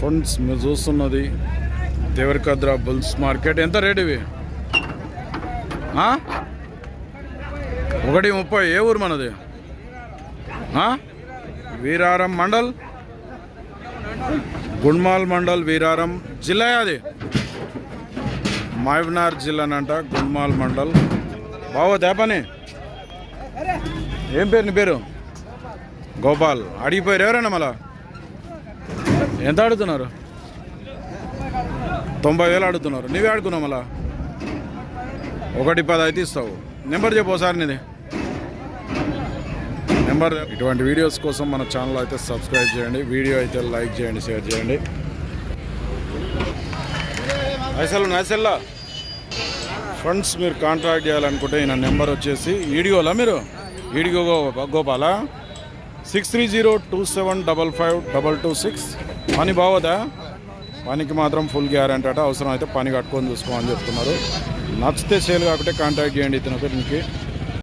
Friends మీరు చూస్తున్నది Devarakadra bulls market. ఎంత రేట్ ఇవి? ఒకటి ముప్పై ఏ ఊరు మనది? వీరారం మండల్? గుండ్మాల్ మండల్ వీరారం జిల్లా అది. మహబూబ్నగర్ జిల్లానంట గుండ్మాల్ మండల్. బావో దేపని? ఏం పేరు నీ పేరు? గోపాల్. అడిగిపోయారు ఎవరైనా మళ్ళా? ఎంత అడుగుతున్నారు తొంభై వేలు అడుగుతున్నారు నువ్వే అడుగుతున్నావు మళ్ళా? ఒకటి పది అయితే ఇస్తావు. నెంబర్ చెప్పు సార్ నీది. నెంబర్ ఇటువంటి వీడియోస్ కోసం మన ఛానల్ అయితే సబ్స్క్రైబ్ చేయండి. వీడియో అయితే లైక్ చేయండి షేర్ చేయండి. అసలు నైసెల్లా ఫ్రెండ్స్ మీరు కాంటాక్ట్ చేయాలనుకుంటే ఈయన నెంబర్ వచ్చేసి ఈడియోలా మీరు? ఈడిగో Gopala? Six three zero two seven double five double two six. పని బాగోదా పనికి మాత్రం ఫుల్ గ్యారంటీ అట. అవసరం అయితే పని కట్టుకొని చూసుకోమని చెప్తున్నారు. నచ్చితే సేల్ కాకుంటే కాంటాక్ట్ చేయండి ఇతను ఒకరికి